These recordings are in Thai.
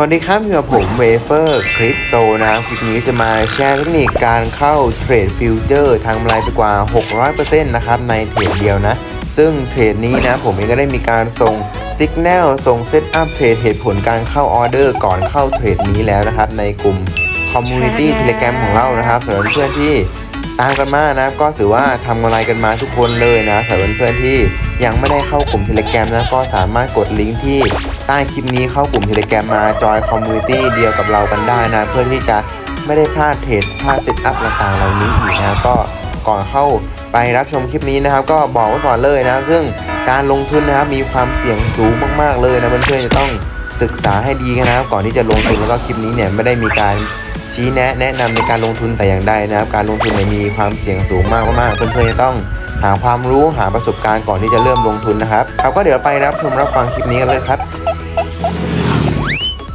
วัสดีครับอยู่กับผมเวเฟอร์คริปโตนะคลิปนี้จะมาแชร์เทคนิคการเข้าเทรดฟิวเจอร์ทางกำไรไปกว่า 600%นะครับในเทรดเดียวนะ ซึ่งเทรดนี้นะผมเองก็ได้มีการส่งสัญญาณส่งเซตอัพเทรดเหตุผลการเข้าออเดอร์ก่อนเข้าเทรดนี้แล้วนะครับ ในกลุ่มคอมมูนิตี้เทเลแกรมของเรานะครับสำหรับเพื่อนที่ตามกันมานะก็ถือว่าทำกำไรกันมาทุกคนเลยนะสำหรับเพื่อนๆที่ยังไม่ได้เข้ากลุ่มเทเลแกรมนะก็สามารถกดลิงก์ที่ ใต้คลิปนี้เข้ากลุ่มเทเลแกรมมาจอยคอมมูนิตี้เดียวกับเรากันได้นะ เพื่อที่จะไม่ได้พลาดเทรดพลาดเซตอัพต่างๆเหล่านี้อีกนะก็ก่อนเข้าไปรับชมคลิปนี้นะครับ ก็บอกไว้ก่อนเลยนะ ซึ่งการลงทุนนะครับมีความเสี่ยงสูงมากๆเลยนะเพื่อนๆจะต้องศึกษาให้ดีกันนะครับก่อนที่จะลงทุนแล้วก็คลิปนี้เนี่ยไม่ได้มีการชี้แนะแนะนำในการลงทุนแต่อย่างใดนะครับการลงทุนเนี่ยมีความเสี่ยงสูงมากมากๆเพื่อนๆจะต้องหาความรู้หาประสบการณ์ก่อนที่จะเริ่มลงทุนนะครับครับก็เดี๋ยวไปรับชมรับฟังคลิปนี้กันเลยครับ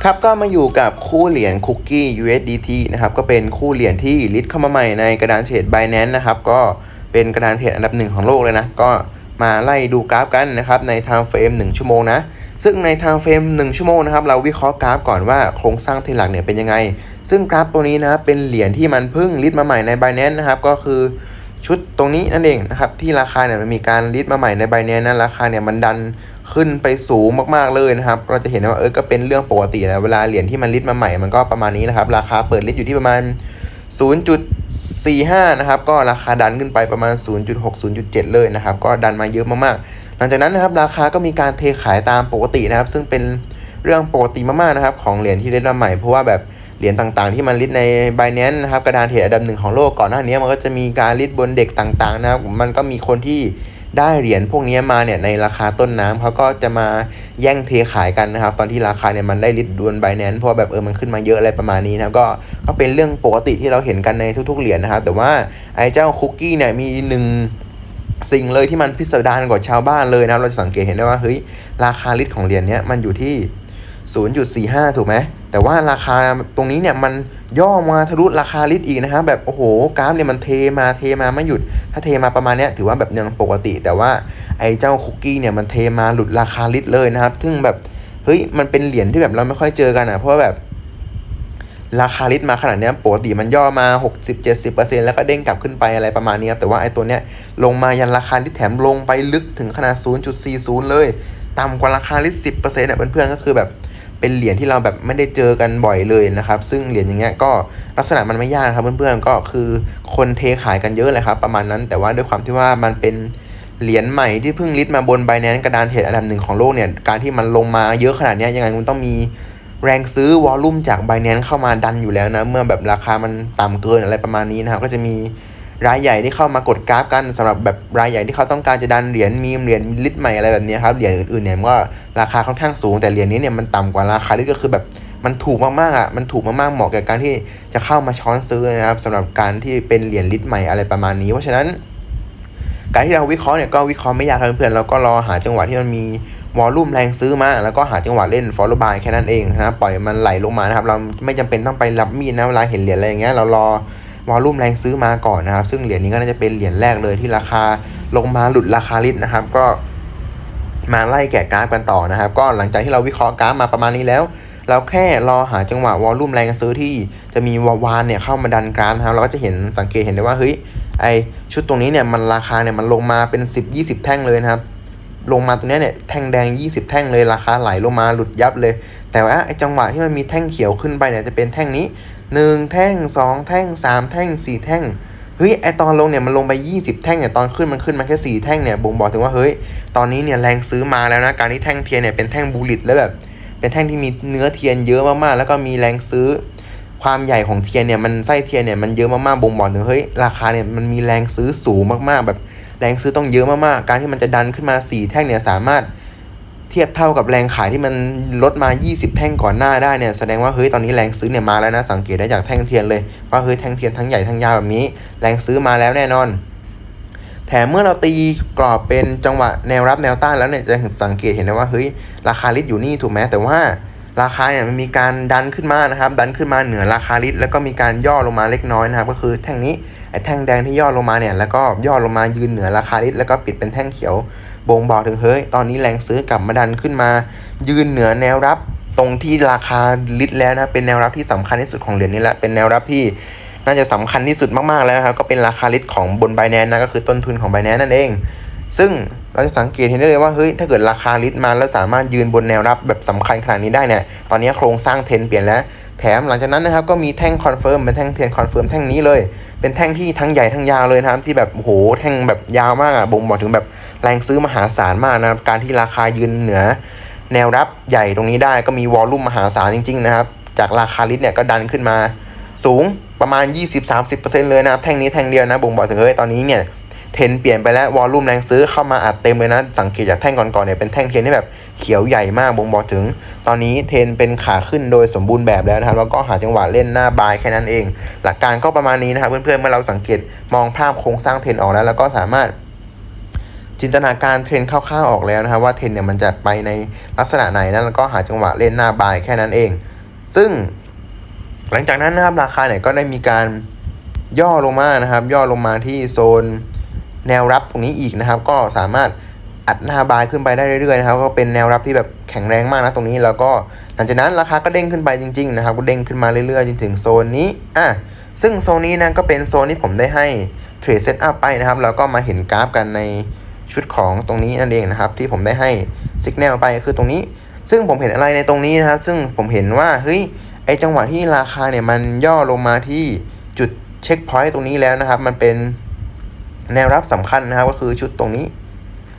ครับก็มาอยู่กับคู่เหรียญคุกกี้ USDT นะครับก็เป็นคู่เหรียญที่ลิสต์เข้ามาใหม่ในกระดานเทรด Binance นะครับก็เป็นกระดานเทรดอันดับหนึ่งของโลกเลยนะ ก็มาไล่ดูกราฟกันนะครับใน time frame 1 ชั่วโมงนะ ซึ่งใน time frame 1 ชั่วโมงนะครับเราวิเคราะห์กราฟก่อนว่าโครงสร้างเทรนหลักเนี่ยเป็นยังไง ซึ่งกราฟตัวนี้นะครับเป็นเหรียญที่มันเพิ่งลิสต์มาใหม่ใน Binance นะครับก็คือชุดตรงนี้นั่นเองนะครับที่ราคาเนี่ยมันมีการลิสต์มาใหม่ใน Binance นะราคาเนี่ยมันดัน ขึ้นไปสูงมากๆเลยนะครับ เราจะเห็นว่าเออก็เป็นเรื่องปกตินะเวลาเหรียญที่มันลิสต์มาใหม่ มันก็ประมาณนี้นะครับ ราคาเปิดลิสต์อยู่ที่ประมาณ 0.45 นะครับ ก็ราคาดันขึ้นไปประมาณ 0.6 0.7 เลยนะครับ ก็ดันมาเยอะมากๆ หลังจากนั้นนะครับราคาก็มีการเทขายตามปกตินะครับ ซึ่งเป็นเรื่องปกติมากๆนะครับของเหรียญที่ลิสต์มาใหม่ เพราะว่าแบบเหรียญต่างๆที่มันลิสต์ใน Binance นะครับกระดานเทรดอันดับหนึ่งของโลกก่อนหน้านี้มันก็จะมีการลิสต์บนเด็กต่างๆนะครับมันก็มีคนที่ ได้เหรียญพวกนี้มาเนี่ยในราคาต้นน้ำเขาก็จะมาแย่งเทขายกันนะครับ ตอนที่ราคาเนี่ยมันได้ลิดดวนไบแนนเพราะแบบเออมันขึ้นมาเยอะอะไรประมาณนี้นะก็ก็เป็นเรื่องปกติที่เราเห็นกันในทุก ๆเหรียญนะครับแต่ว่าไอ้เจ้าคุกกี้เนี่ยมีหนึ่งสิ่งเลยที่มันพิสดารกว่าชาวบ้านเลยนะเราจะสังเกตเห็นได้ว่าเฮ้ยราคาลิตของเหรียญเนี้ยมันอยู่ที่ 0.45 ถูกไหม แต่ว่าราคาตรงนี้เนี่ยมันย่อมาทะลุราคาลิตรอีกนะครับแบบโอ้โหกราฟเนี่ยมันเทมาเทมาไม่หยุด ถ้าเทมาประมาณเนี้ยถือว่าแบบยังปกติ แต่ว่าไอ้เจ้าคุกกี้เนี่ยมันเทมาหลุดราคาลิตรเลยนะครับ ซึ่งแบบเฮ้ยมันเป็นเหรียญที่แบบเราไม่ค่อยเจอกันอะเพราะแบบราคาลิตรมาขนาดนี้ปกติมันย่อมา 60-70%แล้วก็เด้งกลับขึ้นไปอะไรประมาณนี้ครับแต่ว่าไอ้ตัวเนี้ยลงมายันราคาลิตรแถมลงไปลึกถึงขนาด 0.40 เลย ต่ำกว่าราคาลิตร 10%เนี่ยเพื่อนๆก็คือแบบ เป็นเหรียญที่เราแบบไม่ได้เจอกันบ่อยเลยนะครับ ซึ่งเหรียญอย่างเงี้ยก็ลักษณะมันไม่ยากครับเพื่อนๆก็คือคนเทขายกันเยอะเลยครับประมาณนั้น แต่ว่าด้วยความที่ว่ามันเป็นเหรียญใหม่ที่เพิ่งลิสต์มาบน b บ n a n c e กระดานเทรดอันดับหนึ่งของโลกเนี่ยการที่มันลงมาเยอะขนาดนี้ยังไงมันต้องมีแรงซื้อวอลลุ่มจาก b บ n a n c e เข้ามาดันอยู่แล้วนะ เมื่อแบบราคามันต่ำเกินอะไรประมาณนี้นะครับก็จะมี รายใหญ่ที่เข้ามากดกราฟกันสำหรับแบบรายใหญ่ที่เขาต้องการจะดันเหรียญมีเหรียญลิตรใหม่อะไรแบบนี้ครับเหรียญอื่นๆเนี่ยมันก็ราคาค่อนข้างสูงแต่เหรียญนี้เนี่ยมันต่ำกว่าราคาที่ก็คือแบบมันถูกมากๆอะมันถูกมากๆเหมาะกับการที่จะเข้ามาช้อนซื้อนะครับสำหรับการที่เป็นเหรียญลิตรใหม่อะไรประมาณนี้ เพราะฉะนั้น การที่เราวิเคราะห์เนี่ยก็วิเคราะห์ไม่ยากครับเพื่อนๆเราก็รอหาจังหวะที่มันมีวอลลุ่มแรงซื้อมา แล้วก็หาจังหวะเล่น follow by แค่นั้นเองนะครับปล่อยมันไหลลงมานะครับ เราไม่จำเป็นต้องไปรับมีดนะเวลาเห็นเหรียญอะไรอย่างเงี้ยเรารอ วอลลุ่มแรงซื้อมาก่อนนะครับ ซึ่งเหรียญนี้ก็น่าจะเป็นเหรียญแรกเลยที่ราคาลงมาหลุดราคาลิตรนะครับ ก็มาไล่แกะกราฟกันต่อนะครับ ก็หลังจากที่เราวิเคราะห์กราฟมาประมาณนี้แล้ว เราแค่รอหาจังหวะวอลลุ่มแรงซื้อที่จะมีวาวานเนี่ยเข้ามาดันกราฟนะครับเราก็จะเห็นสังเกตเห็นได้ว่าเฮ้ยไอชุดตรงนี้เนี่ยมันราคาเนี่ยมันลงมาเป็น 10 20 แท่งเลยนะครับลงมาตรงเนี้ยเนี่ยแท่งแดง 20 แท่งเลยราคาไหลลงมาหลุดยับเลย แต่ว่าไอจังหวะที่มันมีแท่งเขียวขึ้นไปเนี่ยจะเป็นแท่งนี้ 1แท่ง2แท่ง3แท่ง4แท่งเฮ้ยไอตอนลงเนี่ยมันลงไป 20 แท่งเนี่ยตอนขึ้นมันขึ้นมาแค่ 4 แท่งเนี่ยบ่งบอกถึงว่าเฮ้ยตอนนี้เนี่ยแรงซื้อมาแล้วนะการที่แท่งเทียนเนี่ยเป็นแท่งบูลิตแล้วแบบเป็นแท่งที่มีเนื้อเทียนเยอะมากๆแล้วก็มีแรงซื้อความใหญ่ของเทียนเนี่ยมันไส้เทียนเนี่ยมันเยอะมากๆบ่งบอกถึงเฮ้ยราคาเนี่ยมันมีแรงซื้อสูงมากๆ แบบแรงซื้อต้องเยอะมากๆ การที่มันจะดันขึ้นมา 4 แท่งเนี่ยสามารถ เทียบเท่ากับแรงขายที่มันลดมา 20 แท่งก่อนหน้าได้เนี่ยแสดงว่าเฮ้ยตอนนี้แรงซื้อเนี่ยมาแล้วนะสังเกตได้จากแท่งเทียนเลยว่าเฮ้ยแท่งเทียนทั้งใหญ่ทั้งยาวแบบนี้ แรงซื้อมาแล้วแน่นอน แถมเมื่อเราตีกรอบเป็นจังหวะแนวรับแนวต้านแล้วเนี่ยจะสังเกตเห็นได้ว่าเฮ้ยราคาลิตรอยู่นี่ถูกไหมแต่ว่าราคาเนี่ยมันมีการดันขึ้นมานะครับ ดันขึ้นมาเหนือราคาลิตรแล้วก็มีการย่อลงมาเล็กน้อยนะครับ ก็คือแท่งนี้ไอ้แท่งแดงที่ย่อลงมาเนี่ยแล้วก็ย่อลงมายืนเหนือราคาลิตรแล้วก็ปิดเป็นแท่งเขียว บ่งบอกถึงเฮ้ย ตอนนี้แรงซื้อกลับมาดันขึ้นมา ยืนเหนือแนวรับตรงที่ราคาลิตรแล้วนะ เป็นแนวรับที่สำคัญที่สุดของเหรียญนี้แหละ เป็นแนวรับที่น่าจะสำคัญที่สุดมากๆแล้วครับ ก็เป็นราคาลิตรของบน b บ n a n c e นะ ก็คือต้นทุนของ b บ n a n c e นั่นเอง ซึ่งเราจะสังเกตเห็นได้เลยว่าเฮ้ย ถ้าเกิดราคาลิตรมาแล้วสามารถยืนบนแนวรับแบบสำคัญขนาดนี้ได้เนี่ย ตอนนี้โครงสร้างเทรนเปลี่ยนแล้ว แถมหลังจากนั้นนะครับ ก็มีแท่งคอนเฟิร์มเป็นแท่งเทียนคอนเฟิร์มแท่งนี้เลย เป็นแท่งที่ทั้งใหญ่ทั้งยาวเลยนะครับ ที่แบบโห แท่งแบบยาวมากอะ บ่งบอกถึงแบบ แรงซื้อมหาศาลมากนะครับ การที่ราคายืนเหนือ แนวรับใหญ่ตรงนี้ได้ก็มีวอลลุ่มมหาศาลจริง ๆ นะครับ จากราคาลิตรเนี่ยก็ดันขึ้นมาสูงประมาณ 20-30%เลยนะครับ แท่งนี้แท่งเดียวนะบ่งบอกถึงเฮ้ยตอนนี้เนี่ยเทรนเปลี่ยนไปแล้ววอลลุ่มแรงซื้อเข้ามาอัดเต็มเลยนะ สังเกตจากแท่งก่อนๆเนี่ยเป็นแท่งเทียนที่แบบเขียวใหญ่มากบ่งบอกถึง ตอนนี้เทรนเป็นขาขึ้นโดยสมบูรณ์แบบแล้วนะครับแล้วก็หาจังหวะเล่นหน้าบายแค่นั้นเอง หลักการก็ประมาณนี้นะครับเพื่อนๆเมื่อเราสังเกตมองภาพโครงสร้างเทรนออกแล้ว แล้วก็สามารถ จินตนาการเทรนคร่าวๆออกแล้วนะครับว่าเทรนเนี่ยมันจะไปในลักษณะไหนนะแล้วก็หาจังหวะเล่นหน้าบายแค่นั้นเอง ซึ่งหลังจากนั้นนะครับราคาเนี่ยก็ได้มีการย่อลงมานะครับ ย่อลงมาที่โซนแนวรับตรงนี้อีกนะครับ ก็สามารถอัดหน้าบายขึ้นไปได้เรื่อยๆนะครับ ก็เป็นแนวรับที่แบบแข็งแรงมากนะตรงนี้ แล้วก็หลังจากนั้นราคาก็เด้งขึ้นไปจริง ๆ นะครับ ก็เด้งขึ้นมาเรื่อยๆจนถึงโซนนี้อะซึ่งโซนนี้นะก็เป็นโซนที่ผมได้ให้เทรดเซตอัพไปนะครับแล้วก็มาเห็นกราฟกันใน ชุดของตรงนี้นั่นเองนะครับ ที่ผมได้ให้สัญญาณไปคือตรงนี้ ซึ่งผมเห็นอะไรในตรงนี้นะครับ ซึ่งผมเห็นว่าเฮ้ยไอจังหวะที่ราคาเนี่ยมันย่อลงมาที่จุดเช็คพอยต์ตรงนี้แล้วนะครับ มันเป็นแนวรับสำคัญนะครับ ก็คือชุดตรงนี้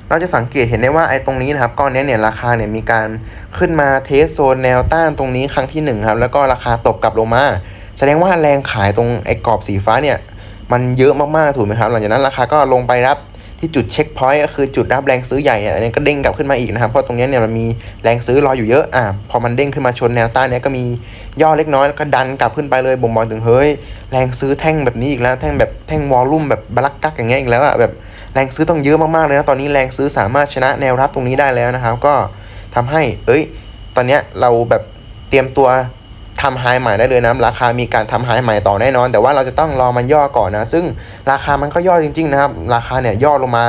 เราจะสังเกตเห็นได้ว่าไอ้ตรงนี้นะครับก้อนนี้เนี่ยราคาเนี่ยมีการขึ้นมาเทสโซนแนวต้านตรงนี้ครั้งที่หนึ่งครับแล้วก็ราคาตกกลับลงมา แสดงว่าแรงขายตรงไอ้กรอบสีฟ้าเนี่ยมันเยอะมากๆถูกไหมครับ หลังจากนั้นราคาก็ลงไปรับ ที่จุดเช็คพอยต์ก็คือจุดรับแรงซื้อใหญ่อะอันนี้ก็เด้งกลับขึ้นมาอีกนะครับ เพราะตรงนี้เนี่ยมันมีแรงซื้อรออยู่เยอะอะพอมันเด้งขึ้นมาชนแนวต้านเนี่ยก็มีย่อเล็กน้อยแล้วก็ดันกลับขึ้นไปเลยบ่งบอกถึงเฮ้ยแรงซื้อแท่งแบบนี้อีกแล้วแท่งแบบแท่งวอลลุ่มแบบบลักกักอย่างเงี้ยอีกแล้วอะแบบแรงซื้อต้องเยอะมากๆเลยนะตอนนี้แรงซื้อสามารถชนะแนวรับตรงนี้ได้แล้วนะครับ ก็ทำให้ เอ้ย ตอนเนี้ยเราแบบเตรียมตัว ทำไฮใหม่ได้เลยนะราคามีการทำไฮใหม่ต่อแน่นอน แต่ว่าเราจะต้องรอมันย่อก่อนนะ ซึ่งราคามันก็ย่อจริง ๆ นะครับ ราคาเนี่ยย่อลงมา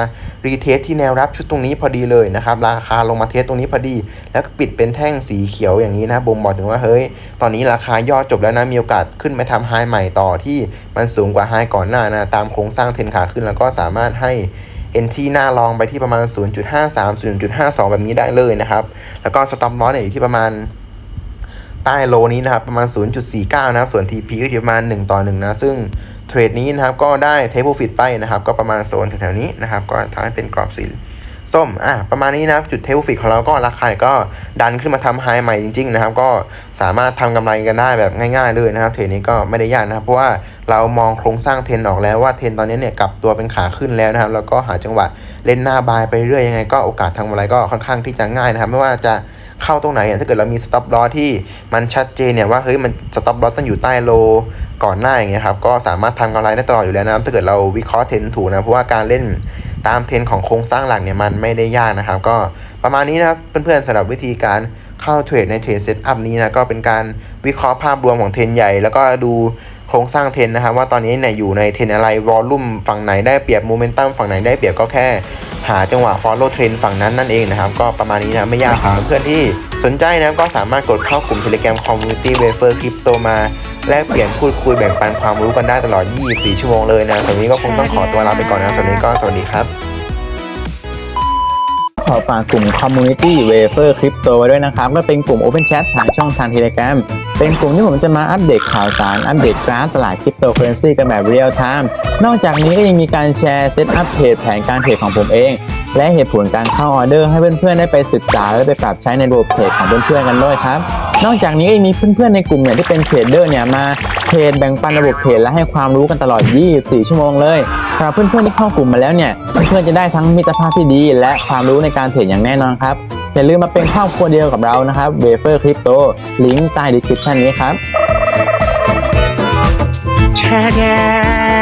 รีเทสที่แนวรับชุดตรงนี้พอดีเลยนะครับ ราคาลงมาเทสตรงนี้พอดี แล้วก็ปิดเป็นแท่งสีเขียวอย่างนี้นะบ่งบอกถึงว่าเฮ้ย ตอนนี้ราคาย่อจบแล้วนะมีโอกาสขึ้นไปทำไฮใหม่ต่อที่มันสูงกว่าไฮก่อนหน้านะตามโครงสร้างเทนขาขึ้นแล้วก็สามารถให้ NT หน้าลองไปที่ประมาณ 0.53 0.52 แบบนี้ได้เลยนะครับ แล้วก็สต็อปลอสเนี่ยอยู่ที่ประมาณ ใต้โลนี้นะครับประมาณ 0.49 นะครับ ส่วน TP ก็อยู่ประมาณ 1 ต่อ 1 นะ ซึ่งเทรดนี้นะครับก็ได้เทปโปรฟิตไปนะครับ ก็ประมาณโซนแถวๆนี้นะครับ ก็ทำให้เป็นกรอบสีส้ม อะ ประมาณนี้นะครับ จุดเทปโปรฟิตของเราก็ราคาก็ดันขึ้นมาทำไฮใหม่จริง ๆ นะครับ ก็สามารถทำกำไรกันได้แบบง่าย ๆ เลยนะครับ เทรดนี้ก็ไม่ได้ยากนะครับ เพราะว่าเรามองโครงสร้างเทรนออกแล้วว่าเทรนตอนนี้เนี่ยกลับตัวเป็นขาขึ้นแล้วนะครับ แล้วก็หาจังหวะเล่นหน้าบายไปเรื่อยยังไง ก็โอกาสทำกำไรก็ค่อนข้างที่จะง่ายนะครับ ไม่ว่าจะ เข้าตรงไหนอะถ้าเกิดเรามีสต็อปลอที่มันชัดเจนเนี่ยว่าเฮ้ยมันสต็อปลอต้องอยู่ใต้โลก่อนหน้าอย่างเงี้ยครับก็สามารถทำกำไรได้ตลอดอยู่แล้วนะถ้าเกิดเราวิเคราะห์เทรนถูกนะเพราะว่าการเล่นตามเทรนของโครงสร้างหลักเนี่ยมันไม่ได้ยากนะครับ ก็ประมาณนี้นะครับเพื่อนๆสำหรับวิธีการเข้าเทรดในเทรดเซตอัพนี้นะก็เป็นการวิเคราะห์ภาพรวมของเทรนใหญ่ แล้วก็ดู ครงสร้างเทรนนะครับว่าตอนนี้เนี่ยอยู่ในเทรนอะไรวอลลุ่มฝั่งไหนได้เปรียบโมเมนตัมฝั่งไหนได้เปรียบก็แค่ หาจังหวะ follow trend ฝั่งนั้นนั่นเองนะครับ ก็ประมาณนี้นะไม่ยากสำหรับเพื่อนที่สนใจนะก็สามารถกดเข้ากลุ่ม Telegram Community Wafer Crypto มาแลกเปลี่ยนพูดคุยแบ่งปันความรู้กันได้ตลอด 24 ชั่วโมงเลยนะสำหรับวันนี้ก็คงต้องขอตัวลาไปก่อนนะสำหรับวันนี้ก็สวัสดีครับขอฝากกลุ่ม Community Wafer Crypto ไว้ด้วยนะครับ ก็เป็นกลุ่ม Open Chat ผ่านช่องทาง Telegram เป็นกลุ่มที่ผมจะมาอัปเดตข่าวสาร อัปเดตกราฟตลาดคริปโตเคอเรนซีกันแบบเรียลไทม์นอกจากนี้ก็ยังมีการแชร์เซตอัพเทรดแผนการเทรดของผมเอง และเหตุผลการเข้าออเดอร์ให้เพื่อนๆได้ไปศึกษาและไปปรับใช้ในระบบเทรดของเพื่อนๆกันด้วยครับ นอกจากนี้ก็ยังมีเพื่อนๆในกลุ่มเนี่ยที่เป็นเทรดเดอร์เนี่ยมาเทรดแบ่งปันระบบเทรดและให้ความรู้กันตลอด 24 ชั่วโมงเลยสำหรับเพื่อนๆที่เข้ากลุ่มมาแล้วเนี่ยเพื่อนๆจะได้ทั้งมิตรภาพที่ดี และความรู้ในการเทรดอย่างแน่นอนครับ อย่าลืมมาเป็นครอบครัวเดียวกับเรานะครับเวเฟอร์คริปโตลิงก์ใต้ดีคริปชันนี้ครับแชร์